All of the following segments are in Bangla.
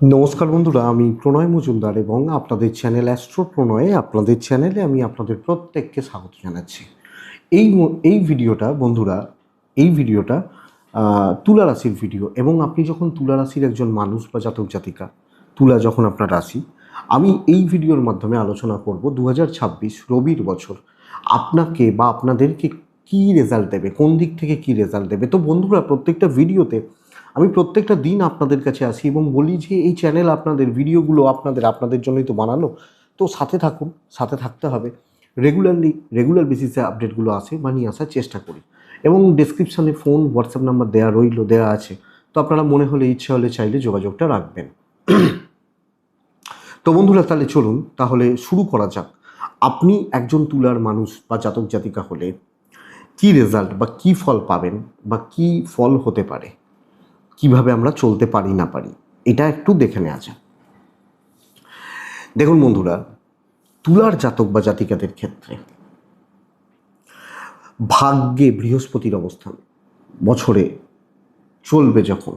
নমস্কার বন্ধুরা, আমি প্রণয় মজুমদার এবং আপনাদের চ্যানেল অ্যাস্ট্রো প্রণয়ে আপনাদের চ্যানেলে আমি আপনাদের প্রত্যেককে স্বাগত জানাচ্ছি। এই এই ভিডিওটা বন্ধুরা, এই ভিডিওটা তুলা রাশির ভিডিও এবং আপনি যখন তুলা রাশির একজন মানুষ বা জাতক জাতিকা, তুলা যখন আপনার রাশি, আমি এই ভিডিওর মাধ্যমে আলোচনা করব দু হাজার ছাব্বিশ রবির বছর। আপনাকে বা আপনাদেরকে কী রেজাল্ট দেবে, কোন দিক থেকে কী রেজাল্ট দেবে? তো বন্ধুরা, প্রত্যেকটা ভিডিওতে আমি প্রত্যেকটা দিন আপনাদের কাছে আসি এবং বলি যে এই চ্যানেল আপনাদের ভিডিওগুলো আপনাদের আপনাদের জন্যই তো বানানো। তো সাথে থাকুন, সাথে থাকতে হবে। রেগুলারলি রেগুলার বেসিসে আপডেটগুলো আসে বা নিয়ে আসার চেষ্টা করি। এবং ডেসক্রিপশানে ফোন হোয়াটসঅ্যাপ নাম্বার দেওয়া রইল দেওয়া আছে। তো আপনারা মনে হলে, ইচ্ছা হলে চাইলে যোগাযোগটা রাখবেন। তো বন্ধুরা, তাহলে চলুন, তাহলে শুরু করা যাক। আপনি একজন তুলার মানুষ বা জাতক জাতিকা হলে কি রেজাল্ট বা কি ফল পাবেন বা কি ফল হতে পারে? কীভাবে আমরা চলতে পারি না পারি, এটা একটু দেখে নেওয়া যাক। দেখুন বন্ধুরা, তুলার জাতক বা জাতিকাদের ক্ষেত্রে ভাগ্যে বৃহস্পতির অবস্থান, বছরে চলবে যখন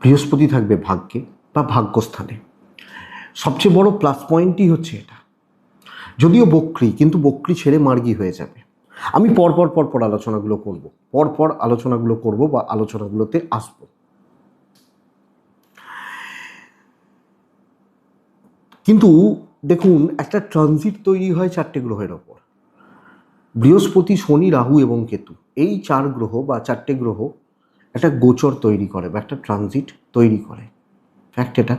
বৃহস্পতি থাকবে ভাগ্যে বা ভাগ্যস্থানে। সবচেয়ে বড় প্লাস পয়েন্টই হচ্ছে এটা। যদিও বক্রি, কিন্তু বক্রি ছেড়ে মার্গি হয়ে যাবে। আমি পরপর পরপর আলোচনাগুলো করব। পরপর আলোচনাগুলো করব বা আলোচনাগুলোতে আসব। কিন্তু দেখুন, একটা ট্রানজিট তৈরি হয় চারটে গ্রহের ওপর। বৃহস্পতি, শনি, রাহু এবং কেতু। এই চার গ্রহ বা চারটে গ্রহ একটা গোচর তৈরি করে বা একটা ট্রানজিট তৈরি করে। ফ্যাক্ট এটা?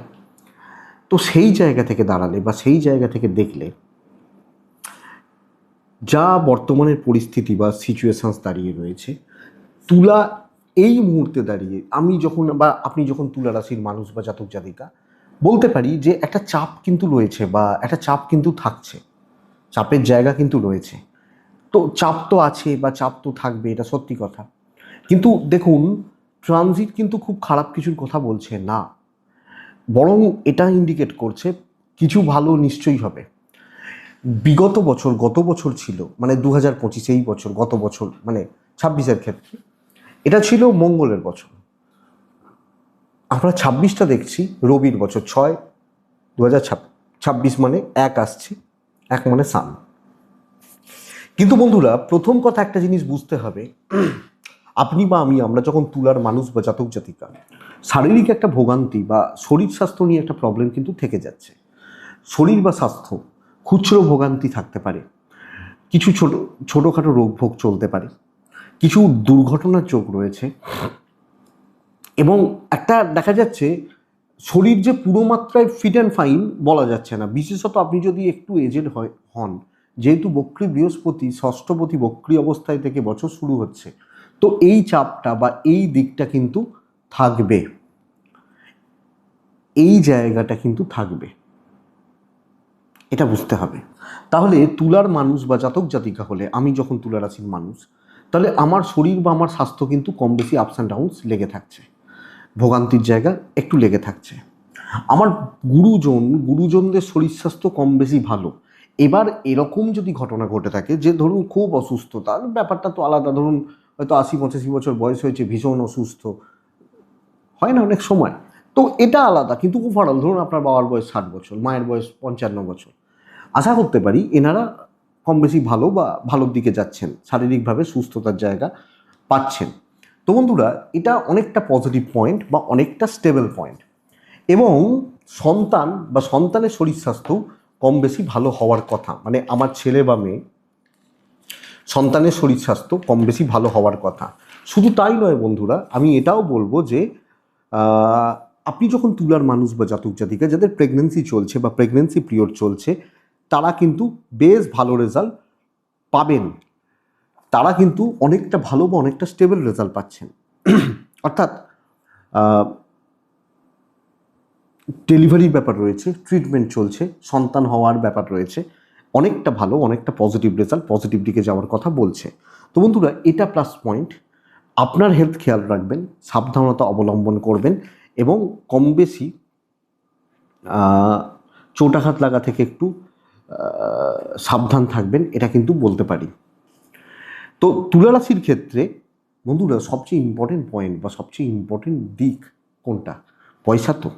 তো সেই জায়গা থেকে দাঁড়ালে বা সেই জায়গা থেকে দেখলে যা বর্তমানের পরিস্থিতি বা সিচুয়েশানস দাঁড়িয়ে রয়েছে। তুলা এই মুহূর্তে দাঁড়িয়ে আমি যখন বা আপনি যখন তুলা রাশির মানুষ বা জাতক জাতিকা, বলতে পারি যে একটা চাপ কিন্তু রয়েছে বা একটা চাপ কিন্তু থাকছে। চাপের জায়গা কিন্তু রয়েছে। তো চাপ তো আছে বা চাপ তো থাকবে, এটা সত্যি কথা। কিন্তু দেখুন ট্রানজিট কিন্তু খুব খারাপ কিছুর কথা বলছে না। বরং এটা ইন্ডিকেট করছে, কিছু ভালো নিশ্চয়ই হবে। বিগত বছর, গত বছর ছিল মানে দু হাজার পঁচিশ এই বছর, গত বছর মানে ছাব্বিশের ক্ষেত্রে, এটা ছিল মঙ্গলের বছর। আমরা ছাব্বিশটা দেখছি, রবির বছর, ছয় দু হাজার ছাব্বিশ মানে এক আসছে, এক মানে সান কিন্তু বন্ধুরা, প্রথম কথা একটা জিনিস বুঝতে হবে, আপনি বা আমি, আমরা যখন তুলার মানুষ বা জাতক জাতিকা, শারীরিক একটা ভোগান্তি বা শরীর স্বাস্থ্য নিয়ে একটা প্রবলেম কিন্তু থেকে যাচ্ছে। শরীর বা স্বাস্থ্য খুচরো ভোগান্তি থাকতে পারে। কিছু ছোট, ছোটোখাটো রোগ ভোগ চলতে পারে। কিছু দুর্ঘটনার চোখ রয়েছে। এবং একটা দেখা যাচ্ছে, শরীর যে পুরো মাত্রায় ফিট অ্যান্ড ফাইন বলা যাচ্ছে না। বিশেষত আপনি যদি একটু এজেড হয়, হন, যেহেতু বক্রী বৃহস্পতি, ষষ্ঠপতি বক্রী অবস্থায় থেকে বছর শুরু হচ্ছে, তো এই চাপটা বা এই দিকটা কিন্তু থাকবে। এই জায়গাটা কিন্তু থাকবে। এটা বুঝতে হবে। তাহলে তুলার মানুষ বা জাতক জাতিকা হলে আমি যখন তুলা রাশির মানুষ, তাহলে আমার শরীর বা আমার স্বাস্থ্য কিন্তু কম বেশি আপস অ্যান্ড ডাউনস লেগে থাকছে। ভোগান্তির জায়গা একটু লেগে থাকছে। আমার গুরুজন, গুরুজনদের শরীর স্বাস্থ্য কম বেশি ভালো। এবার এরকম যদি ঘটনা ঘটে থাকে যে ধরুন খুব অসুস্থ তার ব্যাপারটা তো আলাদা, ধরুন হয়তো আশি, পঁচাশি বছর বয়স হয়েছে, ভীষণ অসুস্থ। হয় না অনেক সময়? তো এটা আলাদা, কিন্তু ওভারঅল ধরুন আপনার বাবার বয়স ষাট বছর, মায়ের বয়স পঞ্চান্ন বছর। আশা করতে পারি এনারা কম বেশি ভালো বা ভালোর দিকে যাচ্ছেন, শারীরিকভাবে সুস্থতার জায়গা পাচ্ছেন। তো বন্ধুরা, এটা অনেকটা পজিটিভ পয়েন্ট বা অনেকটা স্টেবল পয়েন্ট এবং সন্তান বা সন্তানের শরীর স্বাস্থ্য কম বেশি ভালো হওয়ার কথা। মানে আমার ছেলে বা মেয়ে সন্তানের শরীর স্বাস্থ্য কম বেশি ভালো হওয়ার কথা। শুধু তাই নয় বন্ধুরা, আমি এটাও বলব যে আপনি যখন তুলার মানুষ বা জাতক জাতিকা যাদের প্রেগনেন্সি চলছে বা প্রেগনেন্সি পিরিয়ড চলছে তারা কিন্তু বেশ ভালো রেজাল্ট পাবেন। তারা কিন্তু অনেকটা ভালো বা অনেকটা স্টেবল রেজাল্ট পাচ্ছেন। অর্থাৎ ডেলিভারির ব্যাপার রয়েছে ট্রিটমেন্ট চলছে, সন্তান হওয়ার ব্যাপার রয়েছে। অনেকটা ভালো, অনেকটা পজিটিভ রেজাল্ট পজিটিভ দিকে যাওয়ার কথা বলছে। তো বন্ধুরা, এটা প্লাস পয়েন্ট আপনার হেলথ খেয়াল রাখবেন, সাবধানতা অবলম্বন করবেন এবং কম বেশি চোটাঘাত লাগা থেকে একটু সাবধান থাকবেন, এটা কিন্তু বলতে পারি। তো তুলা রাশির ক্ষেত্রে, বন্ধুরা, সবচেয়ে ইম্পর্টেন্ট পয়েন্ট বা সবচেয়ে ইম্পর্টেন্ট দিক কোনটা? পয়সা তো।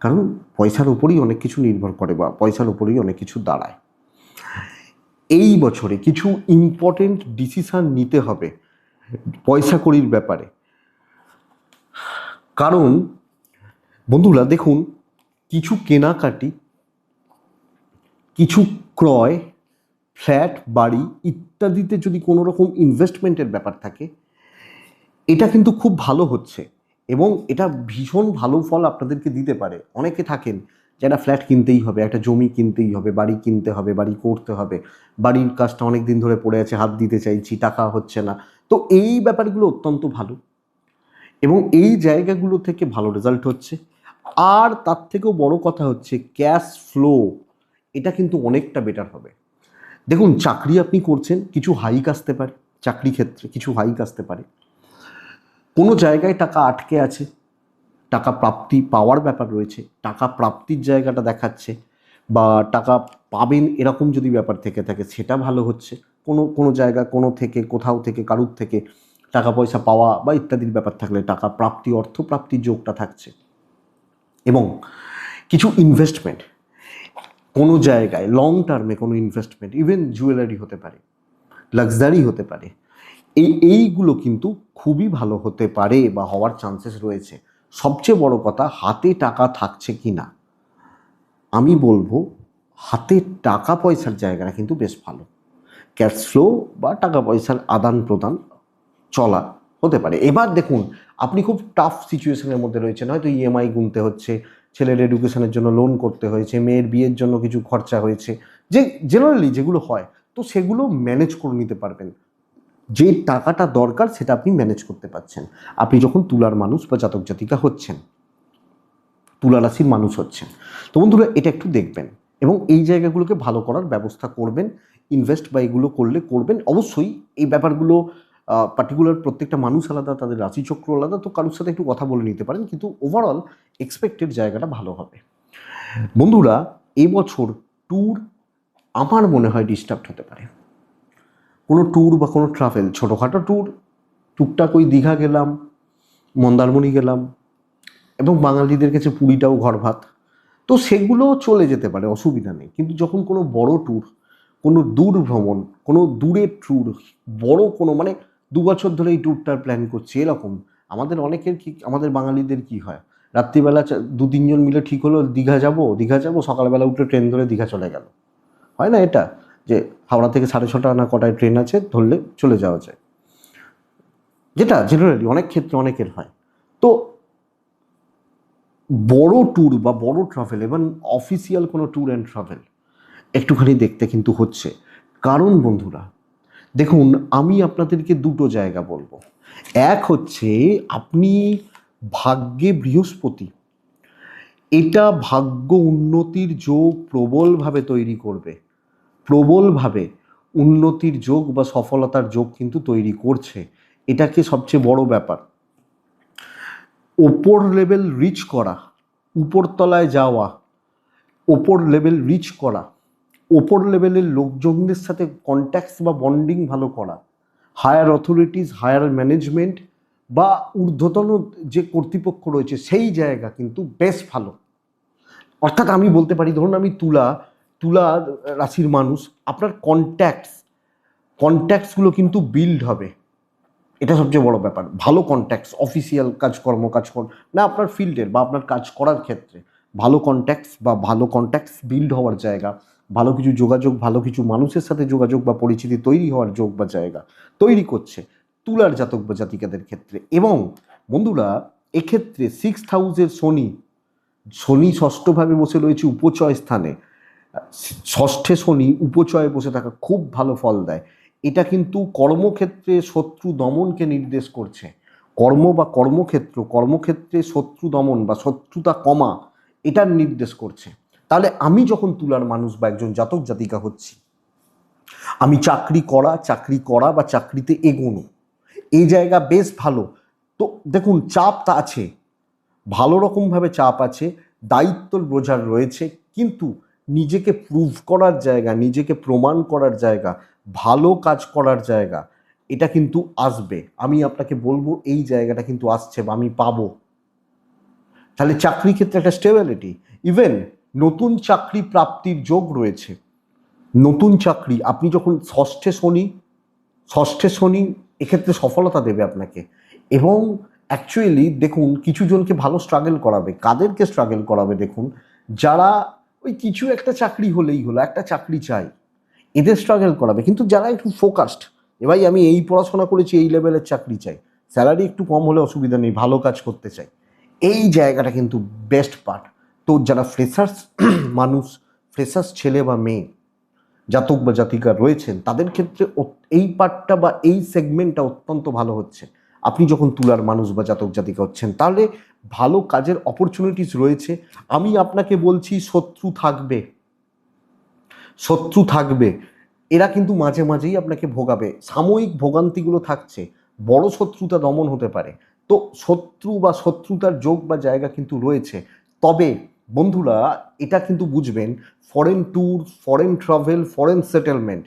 কারণ পয়সার উপরেই অনেক কিছু নির্ভর করে বা পয়সার উপরেই অনেক কিছু দাঁড়ায়। এই বছরে কিছু ইম্পর্টেন্ট ডিসিশান নিতে হবে পয়সা কড়ির ব্যাপারে। কারণ, বন্ধুরা, দেখুন, কিছু কেনাকাটি কিছু ক্রয়, ফ্ল্যাট, বাড়ি ইত্যাদিতে যদি কোনো রকম ইনভেস্টমেন্টের ব্যাপার থাকে, এটা কিন্তু খুব ভালো হচ্ছে এবং এটা ভীষণ ভালো ফল আপনাদেরকে দিতে পারে। অনেকে থাকেন যে একটা ফ্ল্যাট কিনতেই হবে, একটা জমি কিনতেই হবে, বাড়ি কিনতে হবে, বাড়ি করতে হবে, বাড়ির কাজটা অনেক দিন ধরে পড়ে আছে, হাত দিতে চাইছি, টাকা হচ্ছে না। তো এই ব্যাপারগুলো অত্যন্ত ভালো এবং এই জায়গাগুলো থেকে ভালো রেজাল্ট হচ্ছে। আর তার থেকেও বড় কথা হচ্ছে ক্যাশ ফ্লো এটা কিন্তু অনেকটা বেটার হবে। দেখুন, চাকরি আপনি করছেন, কিছু হাইক আসতে পারে, চাকরি ক্ষেত্রে কিছু হাইক আসতে পারে। কোনো জায়গায় টাকা আটকে আছে, টাকা প্রাপ্তি পাওয়ার ব্যাপার রয়েছে, টাকা প্রাপ্তির জায়গাটা দেখাচ্ছে, বা টাকা পাবেন এরকম যদি ব্যাপার থেকে থাকে, সেটা ভালো হচ্ছে। কোনো কোনো জায়গা, কোনো থেকে, কোথাও থেকে, কারুর থেকে টাকা পয়সা পাওয়া বা ইত্যাদির ব্যাপার থাকলে টাকা প্রাপ্তি অর্থ প্রাপ্তির যোগটা থাকছে। এবং কিছু ইনভেস্টমেন্ট কোনো জায়গায় লং টার্মে কোনো ইনভেস্টমেন্ট ইভেন জুয়েলারি হতে পারে লাক্সারি হতে পারে, এই, এইগুলো কিন্তু খুবই ভালো হতে পারে বা হওয়ার চান্সেস রয়েছে। সবচেয়ে বড় কথা, হাতে টাকা থাকছে কি না? আমি বলব, হাতে টাকা পয়সার জায়গাটা কিন্তু বেশ ভালো। ক্যাশ ফ্লো বা টাকা পয়সার আদান প্রদান চলা হতে পারে। এবার দেখুন, আপনি খুব টাফ সিচুয়েশনের মধ্যে রয়েছেন, হয়তো ইএমআই গুনতে হচ্ছে ছেলের এডুকেশনের জন্য লোন করতে হয়েছে, মেয়ের বিয়ের জন্য কিছু খরচা হয়েছে, যে জেনারেলি যেগুলো হয়, তো সেগুলো ম্যানেজ করে নিতে পারবেন। যে টাকাটা দরকার সেটা আপনি ম্যানেজ করতে পারছেন। আপনি যখন তুলার মানুষ বা জাতক জাতিকা হচ্ছেন, তুলা রাশির মানুষ হচ্ছেন, তো বন্ধুরা এটা একটু দেখবেন এবং এই জায়গাগুলোকে ভালো করার ব্যবস্থা করবেন ইনভেস্ট বা এগুলো করলে করবেন। অবশ্যই এই ব্যাপারগুলো পার্টিকুলার প্রত্যেকটা মানুষ আলাদা, তাদের রাশিচক্র আলাদা, তো কারোর সাথে একটু কথা বলে নিতে পারেন, কিন্তু ওভারঅল এক্সপেক্টেড জায়গাটা ভালো হবে। বন্ধুরা, এবছর ট্যুর আমার মনে হয় ডিস্টার্ব হতে পারে। কোনো ট্যুর বা কোনো ট্রাভেল ছোটোখাটো ট্যুর টুকটাক ওই দীঘা গেলাম, মন্দারমণি গেলাম, এবং বাঙালিদের কাছে পুরীটাও ঘর ভাত তো সেগুলো চলে যেতে পারে, অসুবিধা নেই। কিন্তু যখন কোনো বড় ট্যুর কোনো দূর ভ্রমণ কোনো দূরের ট্যুর বড় কোনো মানে দু বছর ধরে এই ট্যুরটার প্ল্যান করছি, এরকম। আমাদের অনেকের কি, আমাদের বাঙালিদের কি হয়? রাত্রিবেলা দু, তিনজন মিলে ঠিক হলো, দীঘা যাব দীঘা যাব, সকালবেলা উঠে ট্রেন ধরে দীঘা চলে গেল। হয় না এটা? যে হাওড়া থেকে সাড়ে ছটা না কটায় ট্রেন আছে, ধরলে চলে যাওয়া যায়। যেটা জেনারেলি অনেক ক্ষেত্রে অনেকের হয়। তো বড় ট্যুর বা বড় ট্রাভেল এবং অফিসিয়াল কোনো ট্যুর অ্যান্ড ট্রাভেল একটুখানি দেখতে কিন্তু হচ্ছে। কারণ বন্ধুরা দেখুন, আমি আপনাদেরকে দুটো জায়গা বলব। এক হচ্ছে, আপনি ভাগ্যে বৃহস্পতি। এটা ভাগ্য উন্নতির যোগ প্রবলভাবে তৈরি করবে। প্রবলভাবে উন্নতির যোগ বা সফলতার যোগ কিন্তু তৈরি করছে। এটাকে সবচেয়ে বড় ব্যাপার। ওপর লেভেল রিচ করা, উপরতলায় যাওয়া, ওপর লেভেল রিচ করা ওপর লেভেলের লোকজনদের সাথে কন্ট্যাক্টস বা বন্ডিং ভালো করা হায়ার অথরিটিস হায়ার ম্যানেজমেন্ট বা ঊর্ধ্বতন যে কর্তৃপক্ষ রয়েছে সেই জায়গা কিন্তু বেশ ভালো। অর্থাৎ আমি বলতে পারি, ধরুন আমি তুলা তুলা রাশির মানুষ, আপনার কন্ট্যাক্টস কন্ট্যাক্টসগুলো কিন্তু বিল্ড হবে। এটা সবচেয়ে বড় ব্যাপার, ভালো কন্ট্যাক্টস অফিসিয়াল কাজকর্ম কাজকর্ম, না আপনার ফিল্ডের বা আপনার কাজ করার ক্ষেত্রে, ভালো কন্ট্যাক্টস বা ভালো কন্ট্যাক্টস বিল্ড হওয়ার জায়গা ভালো কিছু যোগাযোগ, ভালো কিছু মানুষের সাথে যোগাযোগ বা পরিচিতি তৈরি হওয়ার যোগ বা জায়গা তৈরি করছে তুলার জাতক বা জাতিকাদের ক্ষেত্রে। এবং বন্ধুরা, এক্ষেত্রে সিক্স হাউসের শনি শনি ষষ্ঠভাবে বসে রয়েছে উপচয় স্থানে। ষষ্ঠে শনি উপচয়ে বসে থাকা খুব ভালো ফল দেয়। এটা কিন্তু কর্মক্ষেত্রে শত্রু দমনকে নির্দেশ করছে। কর্ম বা কর্মক্ষেত্র, কর্মক্ষেত্রে শত্রু দমন বা শত্রুতা কমা, এটার নির্দেশ করছে। তাহলে আমি যখন তুলার মানুষ বা একজন জাতক জাতিকা হচ্ছি, আমি চাকরি করা চাকরি করা বা চাকরিতে এগোনো, এই জায়গা বেশ ভালো। তো দেখুন, চাপ তা আছে, ভালো রকমভাবে চাপ আছে দায়িত্ব বোঝার রয়েছে, কিন্তু নিজেকে প্রুভ করার জায়গা, নিজেকে প্রমাণ করার জায়গা, ভালো কাজ করার জায়গা, এটা কিন্তু আসবে। আমি আপনাকে বলব, এই জায়গাটা কিন্তু আসছে বা আমি পাবো। তাহলে চাকরি ক্ষেত্রে একটা স্টেবিলিটি ইভেন নতুন চাকরি প্রাপ্তির যোগ রয়েছে। নতুন চাকরি, আপনি যখন ষষ্ঠে শনি ষষ্ঠে শনি এক্ষেত্রে সফলতা দেবে আপনাকে। এবং অ্যাকচুয়ালি দেখুন, কিছু জনকে ভালো স্ট্রাগল করাবে, কাদেরকে স্ট্রাগল করাবে দেখুন, যারা ওই কিছু একটা চাকরি হলেই হলো, একটা চাকরি চাই, এদের স্ট্রাগল করাবে। কিন্তু যারা একটু ফোকাসড এবার আমি এই পড়াশোনা করেছি, এই লেভেলের চাকরি চাই স্যালারি একটু কম হলে অসুবিধা নেই, ভালো কাজ করতে চাই, এই জায়গাটা কিন্তু বেস্ট পার্ট তো যারা ফ্রেশার্স মানুষ ফ্রেশার্স ছেলে বা মেয়ে, জাতক বা জাতিকা রয়েছেন, তাদের ক্ষেত্রে এই পার্টটা বা এই সেগমেন্টটা অত্যন্ত ভালো হচ্ছে। আপনি যখন তুলার মানুষ বা জাতক জাতিকা হচ্ছেন, তাহলে ভালো কাজের অপরচুনিটিস রয়েছে। আমি আপনাকে বলছি, শত্রু থাকবে। শত্রু থাকবে। এরা কিন্তু মাঝে মাঝেই আপনাকে ভোগাবে। সাময়িক ভোগান্তিগুলো থাকছে। বড় শত্রুতা দমন হতে পারে। তো শত্রু বা শত্রুতার যোগ বা জায়গা কিন্তু রয়েছে। তবে বন্ধুরা, এটা কিন্তু বুঝবেন foreign tour foreign travel foreign settlement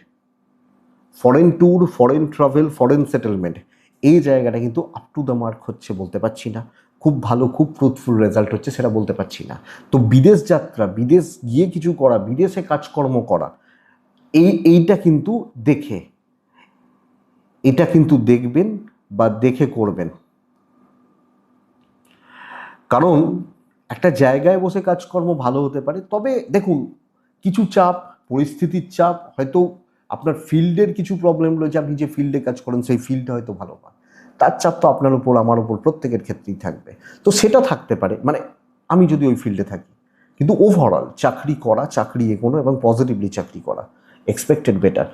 foreign tour foreign travel foreign settlement এই জায়গাটা কিন্তু আপ টু দ্য মার্ক হচ্ছে বলতে পারছি না। খুব ভালো, খুব ফ্রুটফুল রেজাল্ট হচ্ছে সেটা বলতে পারছি না। তো বিদেশ যাত্রা, বিদেশ গিয়ে কিছু করা, বিদেশে কাজকর্ম করা, এই, এইটা কিন্তু দেখে, এটা কিন্তু দেখবেন বা দেখে করবেন। কারণ একটা জায়গায় বসে কাজকর্ম ভালো হতে পারে, তবে দেখুন, কিছু চাপ, পরিস্থিতির চাপ, হয়তো আপনার ফিল্ডের কিছু প্রবলেম রয়েছে, আপনি যে ফিল্ডে কাজ করেন, সেই ফিল্ডটা হয়তো ভালো না। তার চাপ তো আপনার উপর, আমার উপর, প্রত্যেকের ক্ষেত্রেই থাকবে। তো সেটা থাকতে পারে মানে আমি যদি ওই ফিল্ডে থাকি, কিন্তু ওভারঅল চাকরি করা, চাকরি এগোনো এবং পজিটিভলি চাকরি করা এক্সপেক্টেড বেটার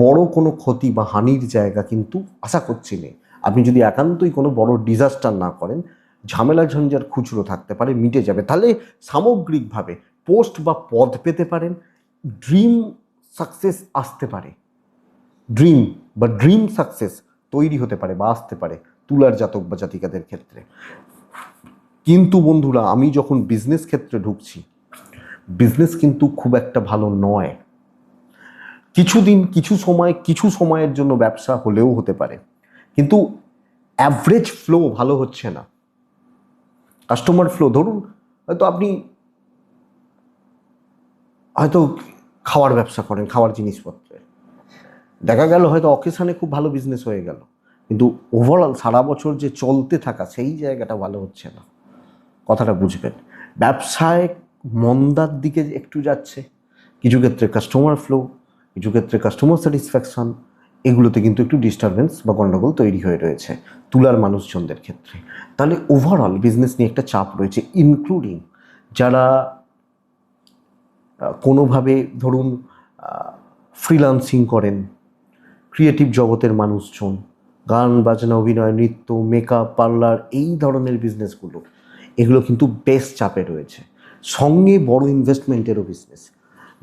বড় কোনো ক্ষতি বা হানির জায়গা কিন্তু আশা করছি নেই। আপনি যদি একান্তই কোনো বড় ডিজাস্টার না করেন ঝামেলা ঝঞ্ঝার খুচরো থাকতে পারে, মিটে যাবে। তাহলে সামগ্রিকভাবে পোস্ট বা পদ পেতে পারেন, ড্রিম সাকসেস আসতে পারে। ড্রিম বা ড্রিম সাকসেস তৈরি হতে পারে বা আসতে পারে তুলার জাতক বা জাতিকাদের ক্ষেত্রে। কিন্তু বন্ধুরা, আমি যখন বিজনেস ক্ষেত্রে ঢুকছি বিজনেস কিন্তু খুব একটা ভালো নয়। কিছুদিন, কিছু সময়, কিছু সময়ের জন্য ব্যবসা হলেও হতে পারে। কিন্তু অ্যাভারেজ ফ্লো ভালো হচ্ছে না। কাস্টমার ফ্লো ধরুন, হয়তো আপনি হয়তো খাওয়ার ব্যবসা করেন, খাওয়ার জিনিসপত্রে। দেখা গেল হয়তো অকেশানে খুব ভালো বিজনেস হয়ে গেল, কিন্তু ওভারঅল সারা বছর যে চলতে থাকা সেই জায়গাটা ভালো হচ্ছে না। কথাটা বুঝবেন। ব্যবসায় মন্দার দিকে একটু যাচ্ছে, কিছু ক্ষেত্রে কাস্টমার ফ্লো কিছু ক্ষেত্রে কাস্টমার স্যাটিসফ্যাকশন এগুলোতে কিন্তু একটু ডিস্টারবেন্স বা গণ্ডগোল তৈরি হয়ে রয়েছে তুলার মানুষজনদের ক্ষেত্রে। তাহলে ওভারঅল বিজনেস নিয়ে একটা চাপ রয়েছে ইনক্লুডিং যারা কোনোভাবে ধরুন ফ্রিলান্সিং করেন ক্রিয়েটিভ জগতের মানুষজন, গান বাজনা, অভিনয়, নৃত্য মেকআপ পার্লার এই ধরনের বিজনেসগুলো এগুলো কিন্তু বেশ চাপে রয়েছে। সঙ্গে বড় ইনভেস্টমেন্টেরও বিজনেস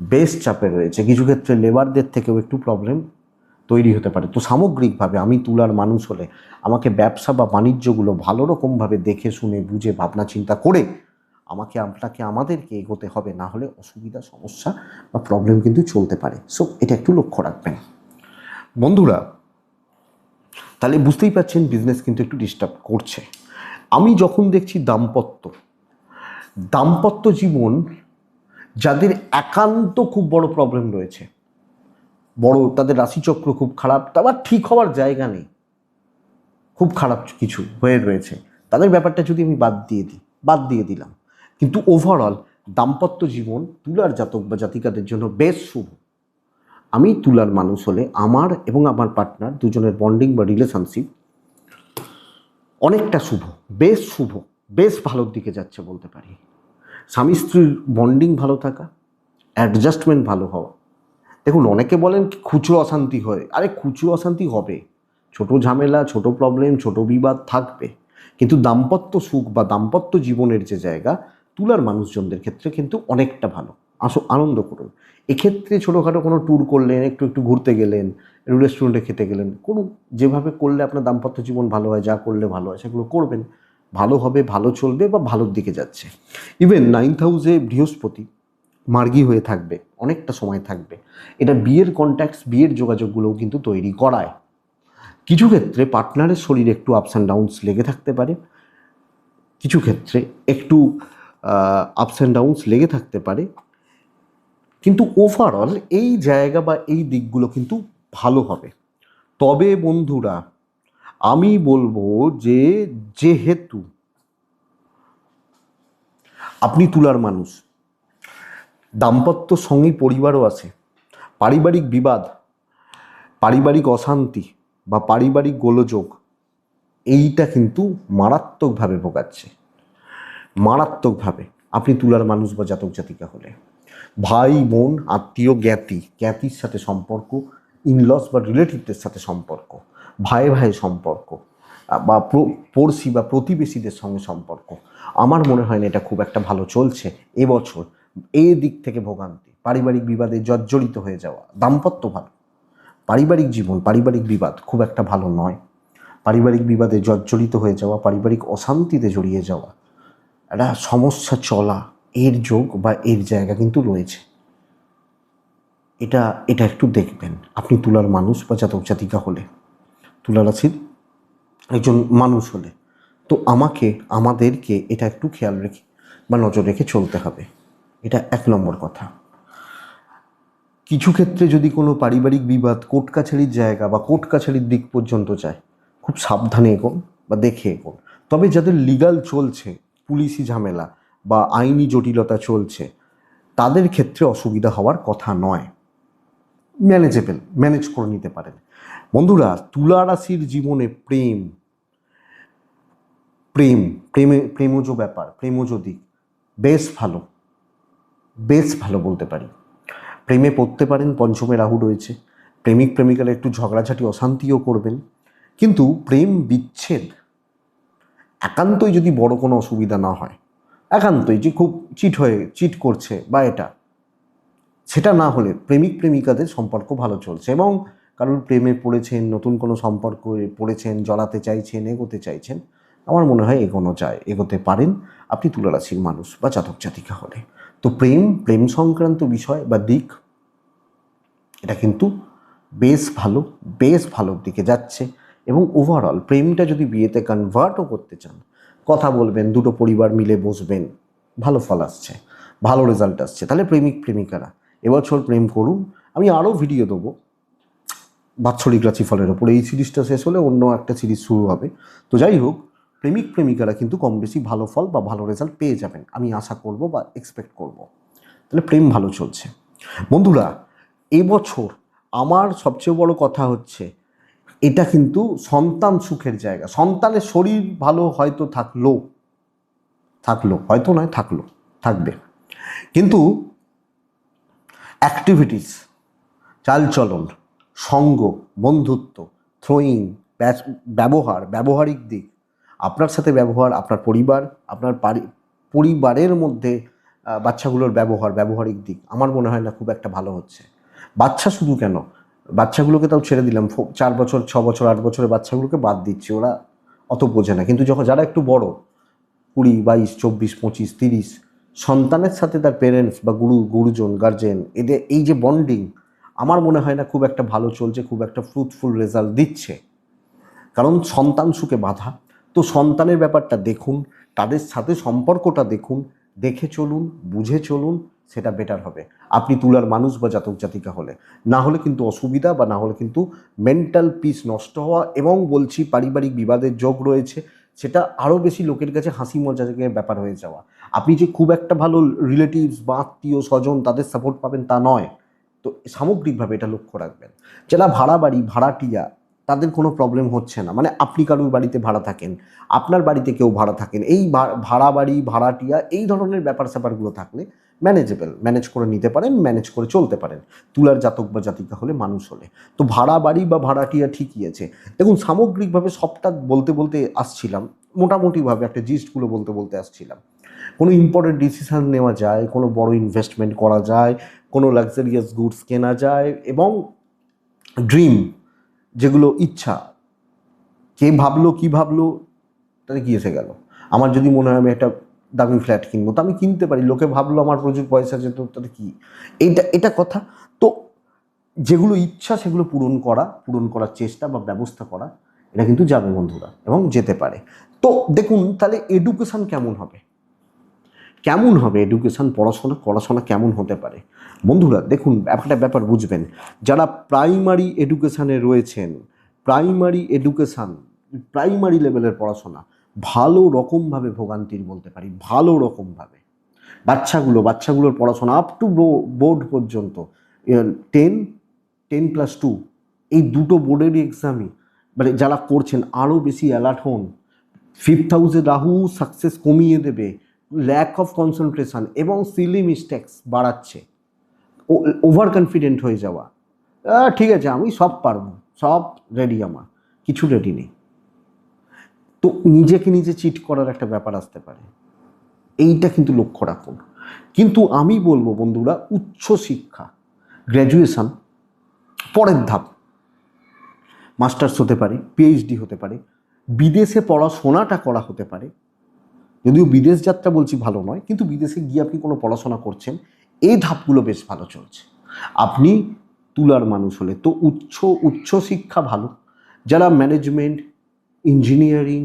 বেশ চাপে রয়েছে। কিছু ক্ষেত্রে লেবারদের থেকেও একটু প্রবলেম তৈরি হতে পারে। তো সামগ্রিকভাবে আমি তুলার মানুষ হলে আমাকে ব্যবসা বা বাণিজ্যগুলো ভালো রকমভাবে দেখে, শুনে, বুঝে, ভাবনা, চিন্তা করে আমাকে আপনাকে, আমাদেরকে এগোতে হবে। না হলে অসুবিধা, সমস্যা বা প্রবলেম কিন্তু চলতে পারে। সো এটা একটু লক্ষ্য রাখবেন। বন্ধুরা, তাহলে বুঝতেই পারছেন বিজনেস কিন্তু একটু ডিস্টার্ব করছে। আমি যখন দেখছি দাম্পত্য দাম্পত্য জীবন যাদের একান্ত খুব বড় প্রবলেম রয়েছে। বড় তাদের রাশিচক্র খুব খারাপ আবার ঠিক হওয়ার জায়গা নেই। খুব খারাপ কিছু হয়ে রয়েছে। তাদের ব্যাপারটা যদি আমি বাদ দিয়ে দিই, বাদ দিয়ে দিলাম। কিন্তু ওভারঅল দাম্পত্য জীবন তুলার জাতক বা জাতিকাদের জন্য বেশ শুভ। আমি তুলার মানুষ হলে আমার এবং আমার পার্টনার দুজনের বন্ডিং বা রিলেশনশিপ অনেকটা শুভ, বেশ শুভ, বেশ ভালোর দিকে যাচ্ছে বলতে পারি। স্বামী স্ত্রীর বন্ডিং ভালো থাকা অ্যাডজাস্টমেন্ট ভালো হওয়া দেখুন, অনেকে বলেন খুচরো অশান্তি হয়। আরে, খুচরো অশান্তি হবে। ছোট ঝামেলা, ছোট প্রবলেম ছোট বিবাদ থাকবে। কিন্তু দাম্পত্য সুখ বা দাম্পত্য জীবনের যে জায়গা, তুলার মানুষজনদের ক্ষেত্রে কিন্তু অনেকটা ভালো। আসো, আনন্দ করুন। এক্ষেত্রে ছোটোখাটো কোনো ট্যুর করলেন, একটু একটু ঘুরতে গেলেন রেস্টুরেন্টে খেতে গেলেন, কোনো যেভাবে করলে আপনার দাম্পত্য জীবন ভালো হয়, যা করলে ভালো হয়, সেগুলো করবেন। ভালো হবে, ভালো চলবে বা ভালোর দিকে যাচ্ছে। ইভেন নাইন্থ হাউসে বৃহস্পতি মার্গী হয়ে থাকবে, অনেকটা সময় থাকবে। এটা বিয়ের কন্ট্যাক্টস বিয়ের যোগাযোগগুলোও কিন্তু তৈরি করায়। কিছু ক্ষেত্রে পার্টনারের শরীরে একটু আপস অ্যান্ড ডাউনস লেগে থাকতে পারে। কিছু ক্ষেত্রে একটু আপস অ্যান্ড ডাউনস লেগে থাকতে পারে। কিন্তু ওভারঅল এই জায়গা বা এই দিকগুলো কিন্তু ভালো হবে। তবে বন্ধুরা, আমি বলব যে, যেহেতু আপনি তুলার মানুষ দাম্পত্য সঙ্গী পরিবারও আছে। পারিবারিক বিবাদ, পারিবারিক অশান্তি বা পারিবারিক গোলযোগ, এইটা কিন্তু মারাত্মকভাবে ভোগাচ্ছে। মারাত্মকভাবে। আপনি তুলার মানুষ বা জাতক জাতিকা হলে। ভাই, বোন, আত্মীয়, জ্ঞাতি, জ্ঞাতির সাথে সম্পর্ক ইনলস বা রিলেটিভদের সাথে সম্পর্ক, ভাই ভাই সম্পর্ক বা পড়শি বা প্রতিবেশীদের সঙ্গে সম্পর্ক। আমার মনে হয় না এটা খুব একটা ভালো চলছে। এবছর এই দিক থেকে ভোগান্তি। পারিবারিক বিবাদে জর্জরিত হয়ে যাওয়া। দাম্পত্য ভালো। পারিবারিক জীবন, পারিবারিক বিবাদ খুব একটা ভালো নয়। পারিবারিক বিবাদে জর্জরিত হয়ে যাওয়া, পারিবারিক অশান্তিতে জড়িয়ে যাওয়া, একটা সমস্যা চলা, এর যোগ বা এর জায়গা কিন্তু রয়েছে। এটা এটা একটু দেখবেন। আপনি তুলার মানুষ বা জাতক জাতিকা হলে। তুলা রাশির একজন মানুষ হলে। তো আমাকে, আমাদেরকে এটা একটু খেয়াল রেখে বা নজর রেখে চলতে হবে। এটা এক নম্বর কথা। কিছু ক্ষেত্রে যদি কোনো পারিবারিক বিবাদ কোর্ট কাছারির জায়গা বা কোর্ট কাছারির দিক পর্যন্ত যায়, খুব সাবধানে এগোন বা দেখে এগোন। তবে যাদের লিগাল চলছে, পুলিশি ঝামেলা বা আইনি জটিলতা চলছে, তাদের ক্ষেত্রে অসুবিধা হওয়ার কথা নয়। ম্যানেজেবল ম্যানেজ করে নিতে পারেন। বন্ধুরা তুলা রাশির জীবনে প্রেম প্রেম, প্রেমে, প্রেমজ ব্যাপার, প্রেমজ দিক বেশ ভালো। বেশ ভালো বলতে পারি। প্রেমে পড়তে পারেন পঞ্চমে রাহু রয়েছে। প্রেমিক প্রেমিকারা একটু ঝগড়াঝাটি, অশান্তিও করবেন। কিন্তু প্রেম বিচ্ছেদ। একান্তই যদি বড় কোনো অসুবিধা না হয়, একান্তই যে খুব চিট হয়ে, চিট করছে বা এটা, সেটা না হলে প্রেমিক প্রেমিকাদের সম্পর্ক ভালো চলছে এবং কারোর প্রেমে পড়েছেন, নতুন কোনো সম্পর্ক পড়েছেন, জড়াতে চাইছেন, এগোতে চাইছেন, আমার মনে হয় এগোনো যায়, এগোতে পারেন। আপনি তুলা রাশির মানুষ বা জাতক জাতিকা হলে। তো প্রেম প্রেম সংক্রান্ত বিষয় বা দিক, এটা কিন্তু বেশ ভালো, বেশ ভালোর দিকে যাচ্ছে। এবং ওভারঅল প্রেমটা যদি বিয়েতে কনভার্টও করতে চান, কথা বলবেন, দুটো পরিবার মিলে বসবেন, ভালো ফল আসছে, ভালো রেজাল্ট আসছে। তাহলে প্রেমিক, প্রেমিকারা, এবছর প্রেম করুন। আমি আরও ভিডিও দেবো। বাৎসরিক রাশিফলের ওপরে। এই সিরিজটা শেষ হলে অন্য একটা সিরিজ শুরু হবে। তো যাই হোক প্রেমিক প্রেমিকারা কিন্তু কম বেশি ভালো ফল বা ভালো রেজাল্ট পেয়ে যাবেন। আমি আশা করব বা এক্সপেক্ট করব। তাহলে প্রেম ভালো চলছে। বন্ধুরা, এবছর আমার সবচেয়ে বড় কথা হচ্ছে, এটা কিন্তু সন্তান সুখের জায়গা। সন্তানের শরীর ভালো হয়তো থাকল থাকল, হয়তো নয়, থাকল, থাকবে। কিন্তু অ্যাক্টিভিটিস চালচলন, সঙ্গ, বন্ধুত্ব থ্রোয়িং ব্যবহার, ব্যবহারিক দিক আপনার সাথে ব্যবহার, আপনার পরিবার, আপনার পারি- পরিবারের মধ্যে বাচ্চাগুলোর ব্যবহার, ব্যবহারিক দিক আমার মনে হয় না খুব একটা ভালো হচ্ছে। বাচ্চা শুধু কেন? বাচ্চাগুলোকে তাও ছেড়ে দিলাম চার বছর, ছ বছর, আট বছরের বাচ্চাগুলোকে বাদ দিচ্ছি, ওরা অত বোঝে না। কিন্তু যখন যারা একটু বড়, কুড়ি, বাইশ, চব্বিশ, পঁচিশ, তিরিশ, সন্তানের সাথে তার পেরেন্টস বা গুরু, গুরুজন গার্জেন এদের এই যে বন্ডিং আমার মনে হয় না খুব একটা ভালো চলছে, খুব একটা ফ্রুটফুল রেজাল্ট দিচ্ছে। কারণ সন্তান সুখে বাধা। তো সন্তানের ব্যাপারটা দেখুন, তাদের সাথে সম্পর্কটা দেখুন, দেখে চলুন, বুঝে চলুন, সেটা বেটার হবে। আপনি তুলার মানুষ বা জাতক জাতিকা হলে। না হলে কিন্তু অসুবিধা বা না হলে কিন্তু মেন্টাল পিস নষ্ট হওয়া এবং বলছি পারিবারিক বিবাদের যোগ রয়েছে, সেটা আরও বেশি লোকের কাছে হাসি মজাকের ব্যাপার হয়ে যাওয়া। আপনি যে খুব একটা ভালো রিলেটিভস বা আত্মীয় স্বজন তাদের সাপোর্ট পাবেন তা নয়। তো সামগ্রিকভাবে এটা লক্ষ্য রাখবেন। যারা ভাড়া বাড়ি, ভাড়াটিয়া তাদের কোনো প্রবলেম হচ্ছে না। মানে আপনি কারোর বাড়িতে ভাড়া থাকেন, আপনার বাড়িতে কেউ ভাড়া থাকেন, এই ভাড়া বাড়ি, ভাড়াটিয়া, এই ধরনের ব্যাপার স্যাপারগুলো থাকলে ম্যানেজেবল ম্যানেজ করে নিতে পারেন ম্যানেজ করে চলতে পারেন। তুলার জাতক বা জাতিকা হলে মানুষ হলে। তো ভাড়া বাড়ি বা ভাড়াটিয়া ঠিকই আছে। দেখুন, সামগ্রিকভাবে সবটা বলতে বলতে আসছিলাম, মোটামুটিভাবে একটা জিস্টগুলো বলতে বলতে আসছিলাম। কোনো ইম্পর্টেন্ট ডিসিশন নেওয়া যায়, কোনো বড় ইনভেস্টমেন্ট করা যায়, কোনো লাক্সারিয়াস গুডস কেনা যায়, এবং ড্রিম যেগুলো ইচ্ছা। কে ভাবলো, কি ভাবলো, তাতে কি এসে গেল? আমার যদি মনে হয় আমি একটা দামি ফ্ল্যাট কিনবো, তো আমি কিনতে পারি। লোকে ভাবলো আমার প্রচুর পয়সা আছে, তো তাতে কি? এইটা, এটা কথা। তো যেগুলো ইচ্ছা, সেগুলো পূরণ করা, পূরণ করার চেষ্টা বা ব্যবস্থা করা, এটা কিন্তু যাবে বন্ধুরা, এবং যেতে পারে। তো তো দেখুন, তাহলে এডুকেশান কেমন হবে? কেমন হবে এডুকেশান পড়াশোনা পড়াশোনা কেমন হতে পারে? বন্ধুরা, দেখুন, একটা ব্যাপার বুঝবেন। যারা প্রাইমারি এডুকেশানে রয়েছেন প্রাইমারি এডুকেশান প্রাইমারি লেভেলের পড়াশোনা, ভালো রকমভাবে ভোগান্তির বলতে পারি, ভালো রকমভাবে। বাচ্চাগুলো, বাচ্চাগুলোর পড়াশোনা আপ টু বোর্ড পর্যন্ত টেন টেন প্লাস টু এই দুটো বোর্ডেরই এক্সামই মানে যারা করছেন আরও বেশি অ্যালার্ট হন। ফিফথ হাউসে রাহু সাকসেস কমিয়ে দেবে ল্যাক অফ কনসেন্ট্রেশন এবং সিলি মিস্টেক্স বাড়াচ্ছে। ওভার কনফিডেন্ট হয়ে যাওয়া। ঠিক আছে, আমি সব পারব, সব রেডি আমার, কিছু রেডি নেই। তো নিজেকে নিজে চিট করার একটা ব্যাপার আসতে পারে। এইটা কিন্তু লক্ষ্য রাখুন। কিন্তু আমি বলব বন্ধুরা, উচ্চ শিক্ষা গ্র্যাজুয়েশন পরের ধাপ। মাস্টার্স হতে পারে পিএইচডি হতে পারে, বিদেশে পড়াশোনাটা করা হতে পারে। যদিও বিদেশ যাত্রা বলছি ভালো নয়, কিন্তু বিদেশে গিয়ে আপনি কোনো পড়াশোনা করছেন এই ধাপগুলো বেশ ভালো চলছে। আপনি তুলার মানুষ হলে তো উচ্চ উচ্চ শিক্ষা ভালো। যারা ম্যানেজমেন্ট ইঞ্জিনিয়ারিং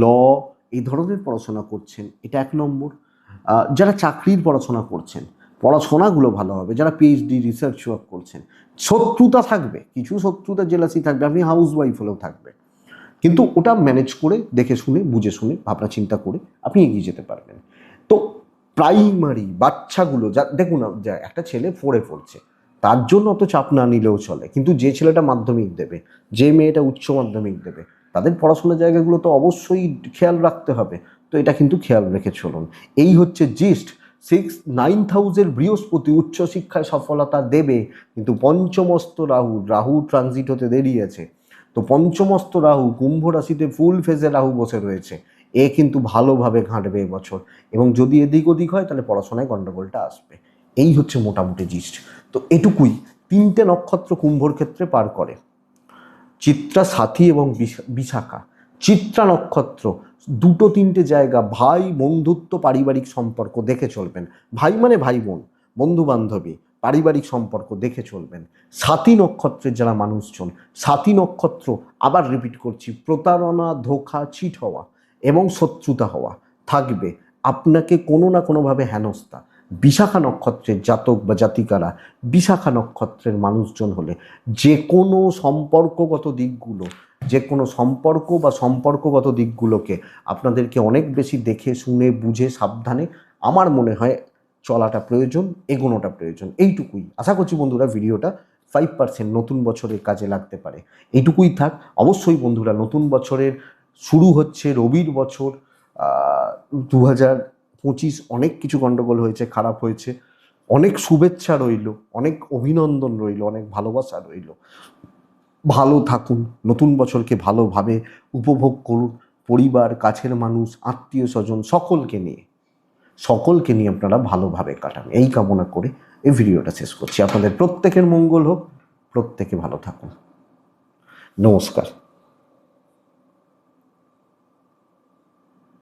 ল এই ধরনের পড়াশোনা করছেন, এটা এক নম্বর। যারা চাকরির পড়াশোনা করছেন, পড়াশোনাগুলো ভালো হবে। যারা পিএইচডি রিসার্চ ওয়ার্ক করছেন, শত্রুতা থাকবে, কিছু শত্রুতা জেলাসি থাকবে, আপনি হাউস ওয়াইফ হলেও থাকবে কিন্তু ওটা ম্যানেজ করে, দেখে শুনে, বুঝে শুনে ভাবনা চিন্তা করে আপনি এগিয়ে যেতে পারবেন। তো প্রাইমারি বাচ্চাগুলো, যা দেখুন, যা একটা ছেলে ফোরে পড়ছে, তার জন্য অত চাপ না নিলেও চলে। কিন্তু যে ছেলেটা মাধ্যমিক দেবে, যে মেয়েটা উচ্চ মাধ্যমিক দেবে, তাদের পড়াশোনার জায়গাগুলো তো অবশ্যই খেয়াল রাখতে হবে। তো এটা কিন্তু খেয়াল রেখে চলুন। এই হচ্ছে জিস্ট সিক্স নাইন থাউজেন্ড বৃহস্পতি উচ্চশিক্ষায় সফলতা দেবে, কিন্তু পঞ্চমস্ত রাহু রাহু ট্রানজিট হতে দেরি আছে। তো পঞ্চমস্ত রাহু, কুম্ভ রাশিতে ফুল ফেজে রাহু বসে রয়েছে। এ কিন্তু ভালোভাবে ঘাঁটবে এবছর। এবং যদি এদিক ওদিক হয়, তাহলে পড়াশোনায় গণ্ডগোলটা আসবে। এই হচ্ছে মোটামুটি জিস্ট। তো এটুকুই, তিনটে নক্ষত্র কুম্ভর ক্ষেত্রে পার করে। চিত্রা সাথী এবং বিশা- বিশাখা। চিত্রা নক্ষত্র, দুটো তিনটে জায়গা, ভাই, বন্ধুত্ব, পারিবারিক সম্পর্ক দেখে চলবেন। ভাই মানে ভাই বোন বন্ধু বান্ধবী পারিবারিক সম্পর্ক দেখে চলবেন। সাথী নক্ষত্রের যারা মানুষজন, সাথী নক্ষত্র, আবার রিপিট করছি, প্রতারণা, ধোকা চিট হওয়া। এবং শত্রুতা হওয়া থাকবে। আপনাকে কোনো না কোনোভাবে হেনস্থা। বিশাখা নক্ষত্রের জাতক বা জাতিকারা বিশাখা নক্ষত্রের মানুষজন হলে যে কোনো সম্পর্কগত দিকগুলো, যে কোনো সম্পর্ক বা সম্পর্কগত দিকগুলোকে আপনাদেরকে অনেক বেশি দেখে, শুনে, বুঝে, সাবধানে আমার মনে হয় চলাটা প্রয়োজন, এগোনোটা প্রয়োজন। এইটুকুই। আশা করছি বন্ধুরা ভিডিওটা ফাইভ পার্সেন্ট নতুন বছরের কাজে লাগতে পারে। এইটুকুই থাক। অবশ্যই বন্ধুরা নতুন বছরের শুরু হচ্ছে রবির বছর দু হাজার পঁচিশ অনেক কিছু গণ্ডগোল হয়েছে, খারাপ হয়েছে। অনেক শুভেচ্ছা রইল, অনেক অভিনন্দন রইল, অনেক ভালোবাসা রইল। ভালো থাকুন, নতুন বছরকে ভালোভাবে উপভোগ করুন, পরিবার, কাছের মানুষ, আত্মীয় স্বজন, সকলকে নিয়ে। সকলকে নিয়ে আপনারা ভালোভাবে কাটান। এই কামনা করে এই ভিডিওটা শেষ করছি। আপনাদের প্রত্যেকের মঙ্গল হোক, প্রত্যেকে ভালো থাকুন। নমস্কার।